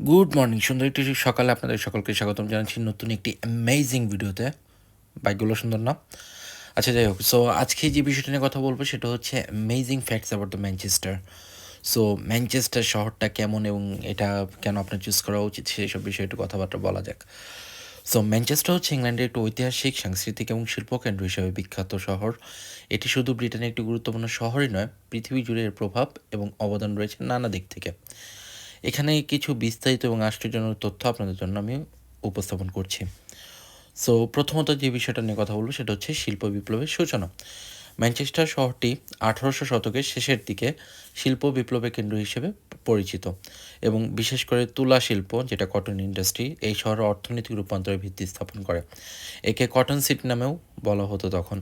Good morning সুন্দর একটি সকালে আপনাদের সকলকে স্বাগতম জানাচ্ছি নতুন একটি অ্যামেজিং ভিডিওতে বাইকগুলো সুন্দর না? আচ্ছা যাই হোক সো আজকে যে বিষয়টা নিয়ে কথা বলব সেটা হচ্ছে amazing facts about the Manchester so Manchester শহরটা কেমন এবং এটা কেন আপনার চুজ করা উচিত সেই সব বিষয়ে একটু কথাবার্তা বলা যাক। সো ম্যানচেস্টার হচ্ছে ইংল্যান্ডের একটি ঐতিহাসিক, সাংস্কৃতিক এবং শিল্পকেন্দ্র হিসেবে বিখ্যাত শহর। এটি শুধু ব্রিটেনের একটি গুরুত্বপূর্ণ শহরই নয়, পৃথিবী জুড়ে এর প্রভাব এবং অবদান রয়েছে নানা দিক থেকে। এখানে কিছু বিস্তারিত এবং আশ্চর্যজনক তথ্য আপনাদের জন্য আমি উপস্থাপন করছি। সো প্রথমত যে বিষয়টা নিয়ে কথা বলব সেটা হচ্ছে শিল্প বিপ্লবের সূচনা। ম্যানচেস্টার শহরটি আঠারোশো শতকের শেষের দিকে শিল্প বিপ্লবের কেন্দ্র হিসেবে পরিচিত এবং বিশেষ করে তুলা শিল্প, যেটা কটন ইন্ডাস্ট্রি, এই শহরের অর্থনৈতিক রূপান্তরের ভিত্তি স্থাপন করে। একে কটন সিটি নামেও বলা হতো তখন।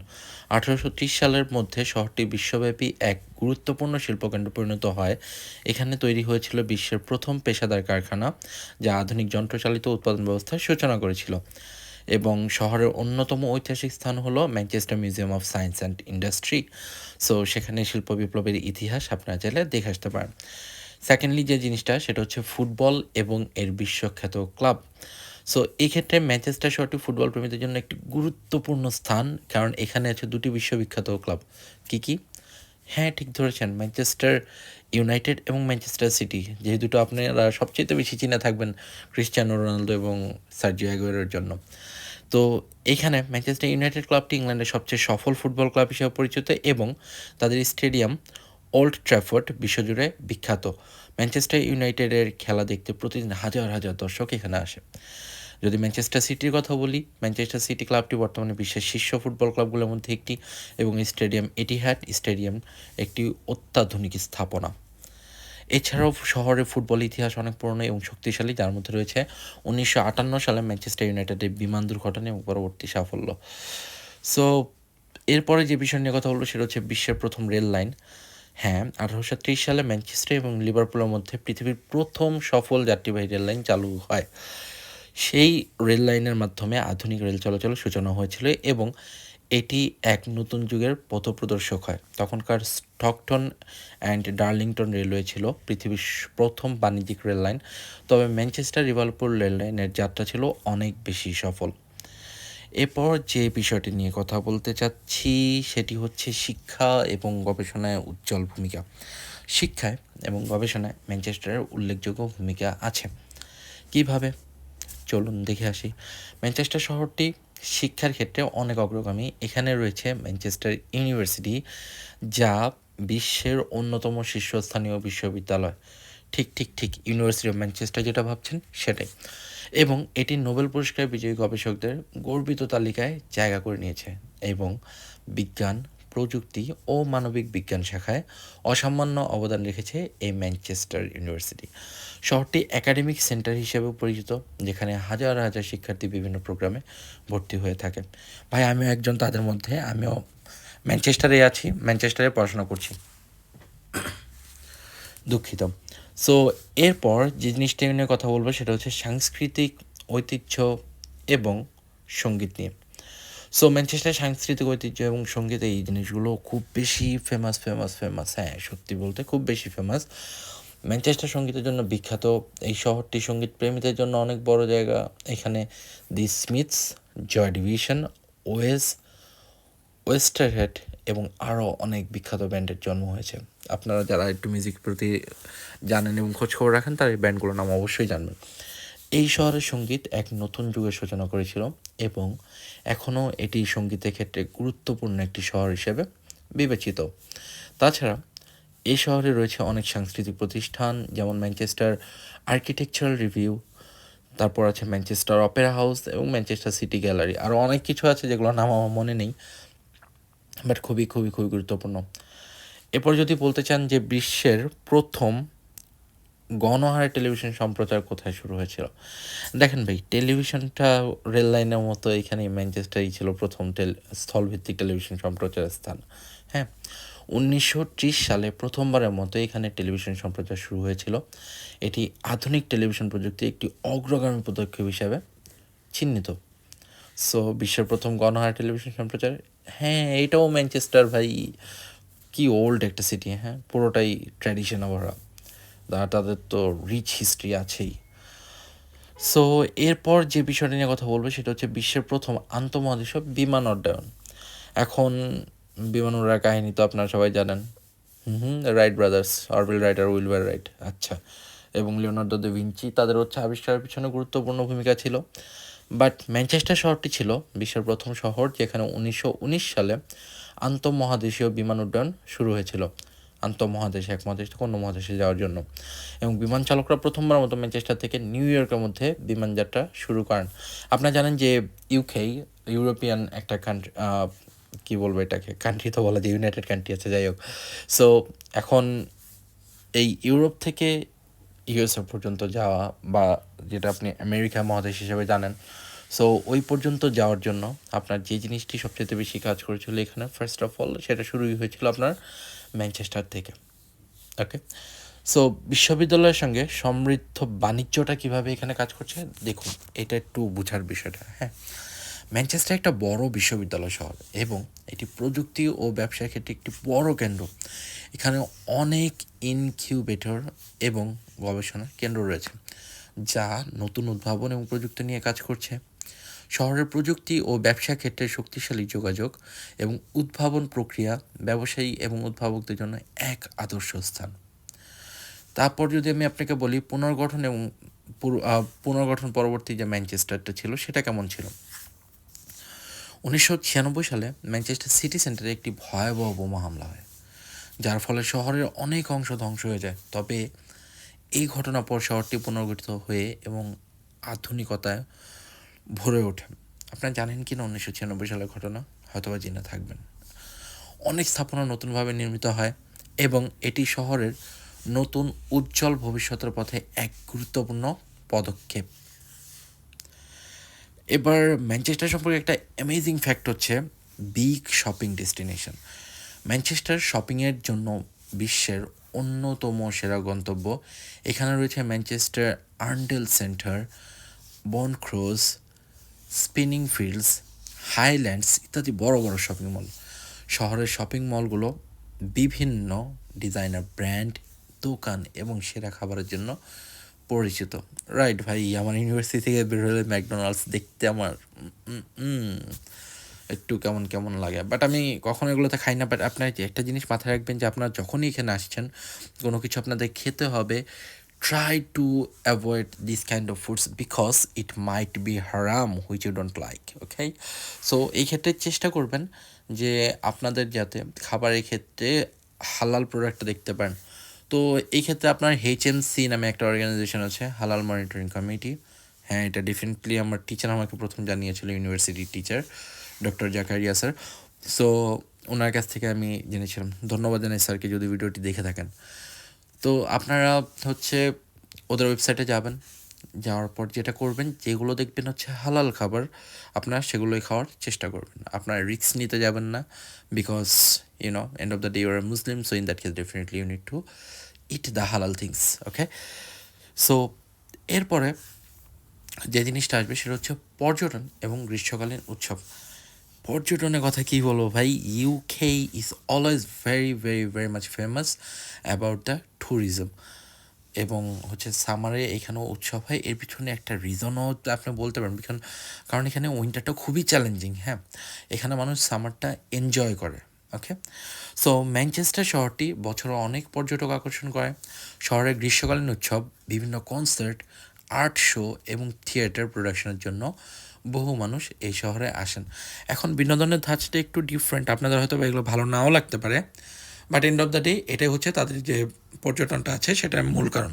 আঠারোশো ত্রিশ সালের মধ্যে শহরটি বিশ্বব্যাপী এক গুরুত্বপূর্ণ শিল্পকেন্দ্র পরিণত হয়। এখানে তৈরি হয়েছিল বিশ্বের প্রথম পেশাদার কারখানা, যা আধুনিক যন্ত্রচালিত উৎপাদন ব্যবস্থার সূচনা করেছিল। এবং শহরের অন্যতম ঐতিহাসিক স্থান হলো Manchester museum of science and industry. So সেখানে শিল্প বিপ্লবের ইতিহাস আপনারা চাইলে দেখে আসতে পারেন। সেকেন্ডলি যে জিনিসটা, সেটা হচ্ছে ফুটবল এবং এর বিশ্বখ্যাত ক্লাব। সো এই ক্ষেত্রে ম্যানচেস্টার শহরটি ফুটবল প্রেমীদের জন্য একটি গুরুত্বপূর্ণ স্থান, কারণ এখানে আছে দুটি বিশ্ববিখ্যাত ক্লাব। কী কী? হ্যাঁ ঠিক ধরেছেন। ম্যানচেস্টার ইউনাইটেড এবং ম্যানচেস্টার সিটি যে দুটো আপনারা সবচেয়ে বেশি চিনে থাকবেন ক্রিশ্চিয়ানো রোনালদো এবং সার্জিও অ্যাগুয়েরোর জন্য। তো এখানে ম্যানচেস্টার ইউনাইটেড ক্লাবটি ইংল্যান্ডের সবচেয়ে সফল ফুটবল ক্লাব হিসেবে পরিচিত এবং তাদের স্টেডিয়াম ওল্ড ট্র্যাফোর্ড বিশ্বজুড়ে বিখ্যাত। ম্যানচেস্টার ইউনাইটেডের খেলা দেখতে প্রতিদিন হাজার হাজার দর্শক এখানে আসে। যদি ম্যানচেস্টার সিটির কথা বলি ম্যানচেস্টার সিটি ক্লাবটি বর্তমানে বিশ্বের শীর্ষ ফুটবল ক্লাবগুলোর মধ্যে একটি এবং স্টেডিয়াম এটিহ্যাড স্টেডিয়াম একটি অত্যাধুনিক স্থাপনা। এছাড়াও শহরের ফুটবল ইতিহাস অনেক পুরনো এবং শক্তিশালী, যার মধ্যে রয়েছে উনিশশো আটান্ন সালে ম্যানচেস্টার ইউনাইটেডের বিমান দুর্ঘটনা এবং পরবর্তী সাফল্য। সো এরপরে যে বিষয় নিয়ে কথা বলব, সেটা হচ্ছে বিশ্বের প্রথম রেল লাইন। হ্যাঁ আঠারোশো ত্রিশ সালে ম্যানচেস্টার এবং লিভারপুলের মধ্যে পৃথিবীর প্রথম সফল যাত্রীবাহী রেল লাইন চালু হয়। সেই রেল লাইনের মাধ্যমে আধুনিক রেল চলাচলের সূচনা হয়েছিল এবং এটি এক নতুন যুগের পথপ্রদর্শক হয়। তখনকার স্টকটন অ্যান্ড ডার্লিংটন রেলওয়ে ছিল পৃথিবীর প্রথম বাণিজ্যিক রেল লাইন। তবে ম্যানচেস্টার রিভালপুর রেল লাইনের যাত্রা ছিল অনেক বেশি সফল। এরপর যে বিষয়টি নিয়ে কথা বলতে চাচ্ছি, সেটি হচ্ছে শিক্ষা এবং গবেষণায় উজ্জ্বল ভূমিকা। শিক্ষায় এবং গবেষণায় ম্যানচেস্টারের উল্লেখযোগ্য ভূমিকা আছে। কীভাবে? চলুন দেখে আসি। ম্যানচেস্টার শহরটি শিক্ষার ক্ষেত্রে অনেক অগ্রগামী। এখানে রয়েছে ম্যানচেস্টার ইউনিভার্সিটি, যা বিশ্বের অন্যতম শীর্ষস্থানীয় বিশ্ববিদ্যালয়। ঠিক ঠিক ঠিক, ইউনিভার্সিটি অফ ম্যানচেস্টার যেটা ভাবছেন সেটাই। এবং এটি নোবেল পুরস্কার বিজয়ী গবেষকদের গর্বিত তালিকায় জায়গা করে নিয়েছে এবং বিজ্ঞান, প্রযুক্তি ও মানবিক বিজ্ঞান শাখায় অসামান্য অবদান রেখেছে এই ম্যানচেস্টার ইউনিভার্সিটি। শহরটি একাডেমিক সেন্টার হিসেবে পরিচিত, যেখানে হাজার হাজার শিক্ষার্থী বিভিন্ন প্রোগ্রামে ভর্তি হয়ে থাকে। ভাই, আমিও একজন তাদের মধ্যে, আমিও ম্যানচেস্টারে আছি ম্যানচেস্টারে পড়াশোনা করছি। দুঃখিত। সো এরপর যে জিনিসটা নিয়ে কথা বলব, সেটা হচ্ছে সাংস্কৃতিক ঐতিহ্য এবং সংগীত নিয়ে। সো ম্যানচেস্টার সাংস্কৃতিক ঐতিহ্য এবং সংগীত এই জিনিসগুলো খুব বেশি ফেমাস ফেমাস ফেমাস হ্যাঁ সত্যি বলতে খুব বেশি ফেমাস ম্যানচেস্টার সঙ্গীতের জন্য বিখ্যাত এই শহরটি সংগীত প্রেমীদের জন্য অনেক বড় জায়গা। এখানে দি স্মিথস জয় ডিভিশন ওয়েস ওয়েস্টার ওয়েস্টারহেড এবং আরও অনেক বিখ্যাত ব্যান্ডের জন্ম হয়েছে। আপনারা যারা একটু মিউজিক প্রতি জানেন এবং খোঁজখবর রাখেন, তার এই ব্যান্ডগুলোর নাম অবশ্যই জানবেন। এই শহরের সংগীত এক নতুন যুগের সূচনা করেছিল এবং এখনও এটি সঙ্গীতের ক্ষেত্রে গুরুত্বপূর্ণ একটি শহর হিসেবে বিবেচিত। তাছাড়া এই শহরে রয়েছে অনেক সাংস্কৃতিক প্রতিষ্ঠান, যেমন ম্যানচেস্টার আর্কিটেকচারাল রিভিউ তারপর আছে ম্যানচেস্টার অপেরা হাউস এবং ম্যানচেস্টার সিটি গ্যালারি আরও অনেক কিছু আছে যেগুলোর নাম আমার মনে নেই বাট খুবই খুবই খুবই গুরুত্বপূর্ণ। এরপর যদি বলতে চান যে বিশ্বের প্রথম গণহারে টেলিভিশন সম্প্রচার কোথায় শুরু হয়েছিল? দেখেন ভাই, টেলিভিশনটা রেল লাইনের মতো এখানে ম্যানচেস্টারই ছিল প্রথম টেল, স্থলভিত্তিক টেলিভিশন সম্প্রচারের স্থান। হ্যাঁ উনিশশো ত্রিশ সালে প্রথমবারের মতো এখানে টেলিভিশন সম্প্রচার শুরু হয়েছিল। এটি আধুনিক টেলিভিশন প্রযুক্তি একটি অগ্রগামী পদক্ষেপ হিসাবে চিহ্নিত। সো, বিশ্বের প্রথম গণহার টেলিভিশন সম্প্রচার? হ্যাঁ এইটাও ম্যানচেস্টার ভাই। কি ওল্ড একটা সিটি হ্যাঁ? পুরোটাই ট্র্যাডিশন ভরা তাদের তো রিচ হিস্ট্রি আছেই। সো, এরপর যে বিষয়টা নিয়ে কথা বলব, সেটা হচ্ছে বিশ্বের প্রথম আন্তঃমহাদেশীয় বিমান উড্ডয়ন এখন বিমান উড়ার কাহিনী তো আপনারা সবাই জানেন। হুম রাইট ব্রাদার্স অরবিল রাইট আর উইলবার রাইট আচ্ছা। এবং লিওনার্দো দে ভিঞ্চি তাদের হচ্ছে আবিষ্কারের পিছনে গুরুত্বপূর্ণ ভূমিকা ছিল। বাট ম্যানচেস্টার শহরটি ছিল বিশ্বের প্রথম শহর যেখানে উনিশশো উনিশ সালে আন্তঃমহাদেশীয় বিমান উড্ডয়ন শুরু হয়েছিল। আন্তঃমহাদেশে এক মহাদেশ থেকে অন্য মহাদেশে যাওয়ার জন্য। এবং বিমান চালকরা প্রথমবার মতো ম্যানচেস্টার থেকে নিউ ইয়র্কের মধ্যে বিমান যাত্রা শুরু করেন। আপনারা জানেন যে ইউকে ইউরোপিয়ান একটা কান্ট্রি কী বলব এটাকে? কান্ট্রি তো বলা যায় ইউনাইটেড কান্ট্রি আছে, যাই হোক। সো এখন এই ইউরোপ থেকে ইউএসএ পর্যন্ত যাওয়া বা যেটা আপনি আমেরিকা মহাদেশ হিসেবে জানেন সো ওই পর্যন্ত যাওয়ার জন্য আপনার যে জিনিসটি সবচেয়ে বেশি কাজ করেছিল এখানে ফার্স্ট অফ অল সেটা শুরুই হয়েছিল আপনার ম্যানচেস্টার থেকে। ওকে সো বিশ্ববিদ্যালয়ের সঙ্গে সমৃদ্ধ বাণিজ্যটা কীভাবে এখানে কাজ করছে? দেখুন, এটা একটু বোঝার বিষয়টা হ্যাঁ? ম্যানচেস্টার একটা বড় বিশ্ববিদ্যালয় শহর এবং এটি প্রযুক্তি ও ব্যবসার ক্ষেত্রে একটি বড় কেন্দ্র। এখানে অনেক ইনকিউবেটর এবং গবেষণা কেন্দ্র রয়েছে, যা নতুন উদ্ভাবন এবং প্রযুক্তি নিয়ে কাজ করছে। শহরের প্রযুক্তি ও ব্যবসা ক্ষেত্রে শক্তিশালী যোগাযোগ এবং উদ্ভাবন প্রক্রিয়া ব্যবসায়ী এবং উদ্ভাবকদের জন্য এক আদর্শ স্থান। তারপর যদি আমি আপনাকে বলি পুনর্গঠন এবং পুনর্গঠন পরবর্তী যে ম্যানচেস্টারটা ছিল, সেটা কেমন ছিল? উনিশশো ছিয়ানব্বই সালে ম্যানচেস্টার সিটি সেন্টারে একটি ভয়াবহ বোমা হামলা হয়, যার ফলে শহরের অনেক অংশ ধ্বংস হয়ে যায়। তবে এই ঘটনার পর শহরটি পুনর্গঠিত হয়ে এবং আধুনিকতায় ভরে ওঠে। আপনারা জানেন কি না উনিশশো ছিয়ানব্বই সালের ঘটনা? হয়তোবা জেনে থাকবেন। অনেক স্থাপনা নতুনভাবে নির্মিত হয় এবং এটি শহরের নতুন উজ্জ্বল ভবিষ্যতের পথে এক গুরুত্বপূর্ণ পদক্ষেপ। এবার ম্যানচেস্টার সম্পর্কে একটা অ্যামেজিং ফ্যাক্ট হচ্ছে বিগ শপিং ডেস্টিনেশন ম্যানচেস্টার শপিংয়ের জন্য বিশ্বের অন্যতম সেরা গন্তব্য। এখানে রয়েছে ম্যানচেস্টার আর্নডেল সেন্টার বনক্রোজ স্পিনিং ফিল্ডস, হাইল্যান্ডস ইত্যাদি বড় বড় শপিং মল শহরের শপিং মলগুলো বিভিন্ন ডিজাইনার ব্র্যান্ড দোকান এবং সেরা খাবারের জন্য পরিচিত। রাইট ভাই, আমার ইউনিভার্সিটি থেকে বের হলে ম্যাকডোনাল্ডস দেখতে আমার একটু কেমন কেমন লাগে। বাট আমি কখনো এগুলোতে খাই না বাট আপনার একটা জিনিস মাথায় রাখবেন যে আপনার যখনই এখানে আসছেন, কোনো কিছু আপনাদের খেতে হবে try to avoid this kind of foods because it might be হারাম which you don't like okay so এই ক্ষেত্রে চেষ্টা করবেন যে আপনাদের যাতে খাবারের ক্ষেত্রে হালাল প্রোডাক্টটা দেখতে পান তো এই ক্ষেত্রে আপনার সি নামে একটা অর্গানাইজেশন আছে হালাল মনিটরিং কমিটি হ্যাঁ এটা ডেফিনেটলি আমার টিচার আমাকে প্রথম জানিয়েছিল ইউনিভার্সিটির teacher doctor Zakaria sir so ওনার কাছ থেকে আমি জেনেছিলাম। ধন্যবাদ জানাই স্যারকে যদি ভিডিওটি দেখে থাকেন। তো আপনারা হচ্ছে ওদের ওয়েবসাইটে যাবেন, যাওয়ার পর যেটা করবেন, যেগুলো দেখবেন হচ্ছে হালাল খাবার, আপনারা সেগুলোই খাওয়ার চেষ্টা করবেন। আপনারা রিস্ক নিতে যাবেন না because you know end of the day you're Muslim so in that case definitely you need to eat the হালাল থিংস ওকে সো এরপরে যে জিনিসটা আসবে সেটা হচ্ছে পর্যটন এবং গ্রীষ্মকালীন উৎসব। পর্যটনের কথা কী বলব ভাই? UK is always very very very much famous about the tourism এবং হচ্ছে সামারে এখানেও উৎসব হয়। এর পিছনে একটা রিজনও আপনি বলতে পারেন। কারণ কারণ এখানে উইন্টারটা খুবই চ্যালেঞ্জিং হ্যাঁ? এখানে মানুষ সামারটা এনজয় করে। ওকে সো ম্যানচেস্টার শহরটি বছরে অনেক পর্যটক আকর্ষণ করে। শহরের গ্রীষ্মকালীন উৎসব, বিভিন্ন কনসার্ট আর্ট শো এবং থিয়েটার প্রোডাকশনের জন্য বহু মানুষ এই শহরে আসেন। এখন বিনোদনের ধাঁচটা একটু ডিফারেন্ট আপনাদের হয়তো এগুলো ভালো নাও লাগতে পারে। But end of the day এটাই হচ্ছে তাদের যে পর্যটনটা আছে, সেটার মূল কারণ।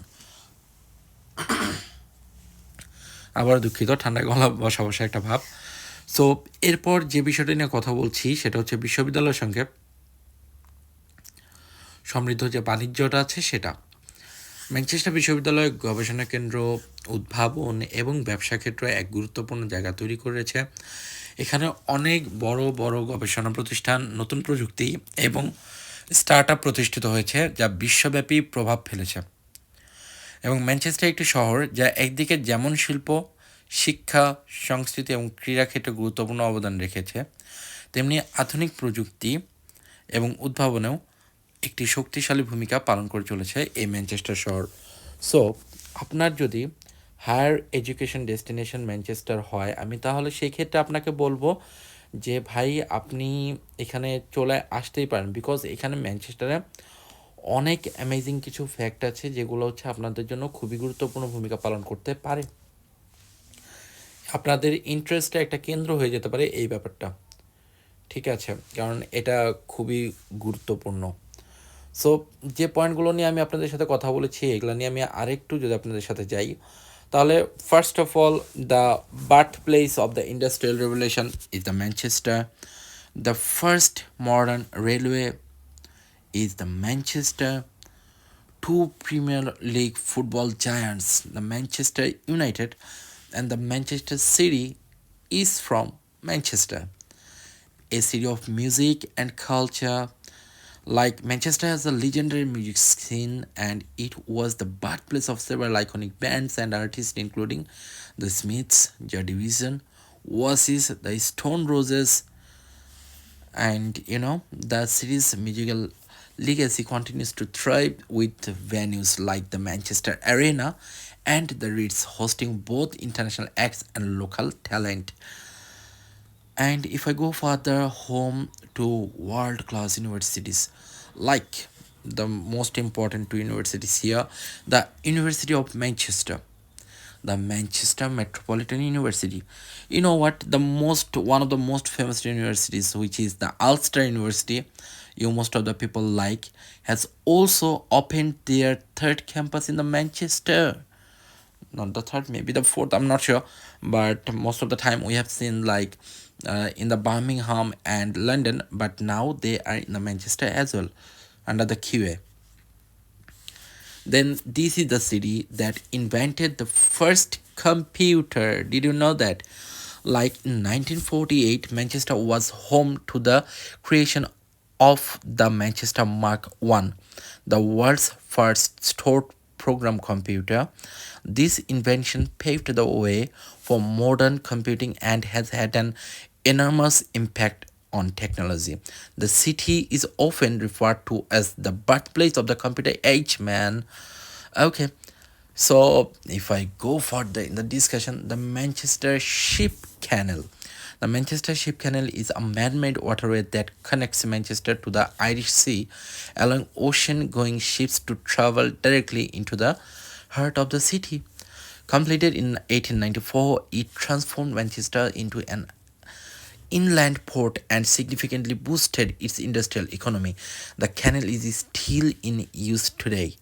আবার দুঃখিত ঠান্ডা গলা বসা বসা একটা ভাব। সো এরপর যে বিষয়টা নিয়ে কথা বলছি, সেটা হচ্ছে বিশ্ববিদ্যালয়ের সঙ্গে সমৃদ্ধ যে বাণিজ্যটা আছে, সেটা। ম্যানচেস্টার বিশ্ববিদ্যালয় গবেষণা কেন্দ্র উদ্ভাবন এবং ব্যবসা ক্ষেত্রে এক গুরুত্বপূর্ণ জায়গা তৈরি করেছে। এখানে অনেক বড় বড় গবেষণা প্রতিষ্ঠান, নতুন প্রযুক্তি এবং স্টার্ট প্রতিষ্ঠিত হয়েছে, যা বিশ্বব্যাপী প্রভাব ফেলেছে। এবং ম্যানচেস্টার একটি শহর, যা একদিকে যেমন শিল্প শিক্ষা, সংস্কৃতি এবং ক্রীড়া ক্ষেত্রে গুরুত্বপূর্ণ অবদান রেখেছে। তেমনি আধুনিক প্রযুক্তি এবং উদ্ভাবনেও একটি শক্তিশালী ভূমিকা পালন করে চলেছে এই ম্যানচেস্টার শহর। সো আপনার যদি হায়ার এডুকেশন ডেস্টিনেশন ম্যানচেস্টার হয়, আমি তাহলে সেই ক্ষেত্রে আপনাকে বলব যে, ভাই, আপনি এখানে চলে আসতেই পারেন বিকজ এখানে ম্যানচেস্টারে অনেক অ্যামেজিং কিছু ফ্যাক্ট আছে যেগুলো হচ্ছে আপনাদের জন্য খুবই গুরুত্বপূর্ণ ভূমিকা পালন করতে পারে। আপনাদের ইন্টারেস্টটা একটা কেন্দ্র হয়ে যেতে পারে এই ব্যাপারটা। ঠিক আছে কারণ এটা খুবই গুরুত্বপূর্ণ। সো যে পয়েন্টগুলো নিয়ে আমি আপনাদের সাথে কথা বলেছি এগুলো নিয়ে আমি আরেকটু যদি আপনাদের সাথে যাই তাহলে first of all the birthplace of the industrial revolution is the Manchester the first modern railway is the Manchester two Premier League football giants, the Manchester United and the Manchester City, is from Manchester. A city of music and culture. Like Manchester has a legendary music scene, and it was the birthplace of several iconic bands and artists, including the Smiths, Joy Division, Oasis, the Stone Roses, and you know the city's musical legacy continues to thrive with venues like the Manchester Arena and the Ritz hosting both international acts and local talent. And if I go further home to world class universities like the most important two universities here, the University of Manchester the Manchester Metropolitan University. You know what? The most one of the most famous universities, which is the Ulster University, you most of the people like, has also opened their third campus in the Manchester. Not the third, maybe the fourth. I'm not sure, but most of the time we have seen like uh, in the Birmingham and London, but now they are in the Manchester as well, under the QA then this is the city that invented the first computer. Did you know that? Like in 1948 manchester was home to the creation of the manchester mark 1 the world's first stored program computer this invention paved the way for modern computing and has had an enormous impact on technology. The city is often referred to as the birthplace of the computer age, man. Okay, so if I go further in the discussion, the Manchester Ship Canal. The Manchester Ship Canal is a man made waterway that connects Manchester to the Irish Sea, allowing ocean going ships to travel directly into the heart of the city. Completed in 1894, it transformed Manchester into an inland port and significantly boosted its industrial economy. The canal is still in use today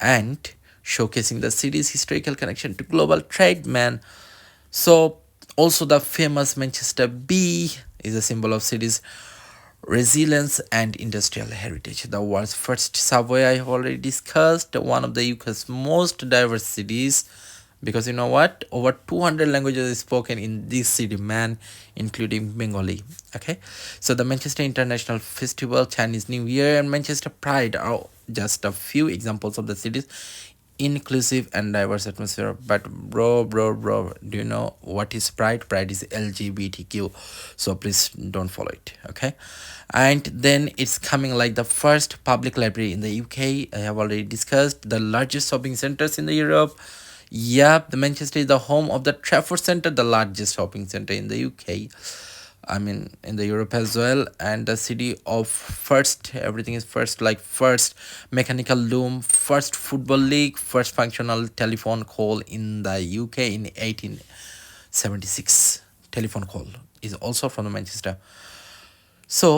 and showcasing the city's historical connection to global trade, man. So, also the famous Manchester Bee is a symbol of city's resilience and industrial heritage. The world's first subway I have already discussed, one of the UK's most diverse cities. Because you know what? Over 200 languages is spoken in this city man including bengali okay? So the manchester international festival chinese new year and manchester pride are just a few examples of the city's inclusive and diverse atmosphere. But bro bro bro do you know what is pride? Pride is lgbtq so please don't follow it okay? And then it's coming like the first public library in the uk i have already discussed the largest shopping centers in the europe. Yep, the Manchester is the home of the Trafford Centre, the largest shopping centre in the UK. I mean, in the Europe as well, and the city of first, everything is first, like first mechanical loom, first football league, first functional telephone call in the UK in 1876. Telephone call is also from the Manchester. So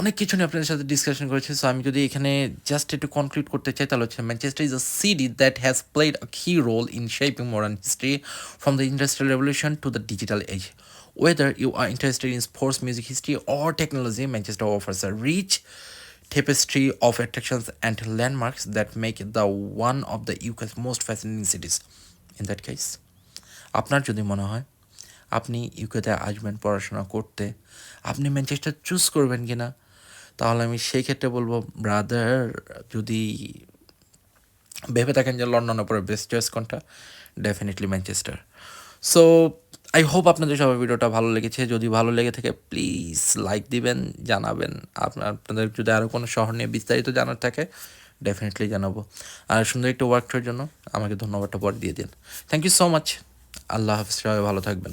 অনেক কিছু নিয়ে আপনাদের সাথে discussion করেছি so আমি যদি এখানে just একটু কনক্লুড করতে চাই তাহলে হচ্ছে Manchester is a city that has played a key role in shaping modern history from the industrial revolution to the digital age Whether you are interested in sports, music, history, or technology, Manchester offers a rich tapestry of attractions and landmarks that make it the one of the UK's most fascinating cities. In that case, আপনার যদি মনে হয় আপনি ইউকেতে আসবেন পড়াশোনা করতে আপনি ম্যানচেস্টার চুজ করবেন কি না তাহলে আমি সেই ক্ষেত্রে বলব ব্রাদার যদি ভেবে থাকেন যে লন্ডনের পরে বেস্ট চয়েস কোনটা definitely Manchester so I hope আপনাদের সবার ভিডিওটা ভালো লেগেছে। যদি ভালো লেগে থাকে প্লিজ লাইক দিবেন, জানাবেন। আপনার আপনাদের যদি আরও কোনো শহর নিয়ে বিস্তারিত জানার থাকে ডেফিনেটলি জানাব। আর সুন্দর একটা ওয়ার্কটার জন্য আমাকে ধন্যবাদটা পর দিয়ে দিন। থ্যাংক ইউ সো মাচ আল্লাহ হাফিজ, সবাই ভালো থাকবেন।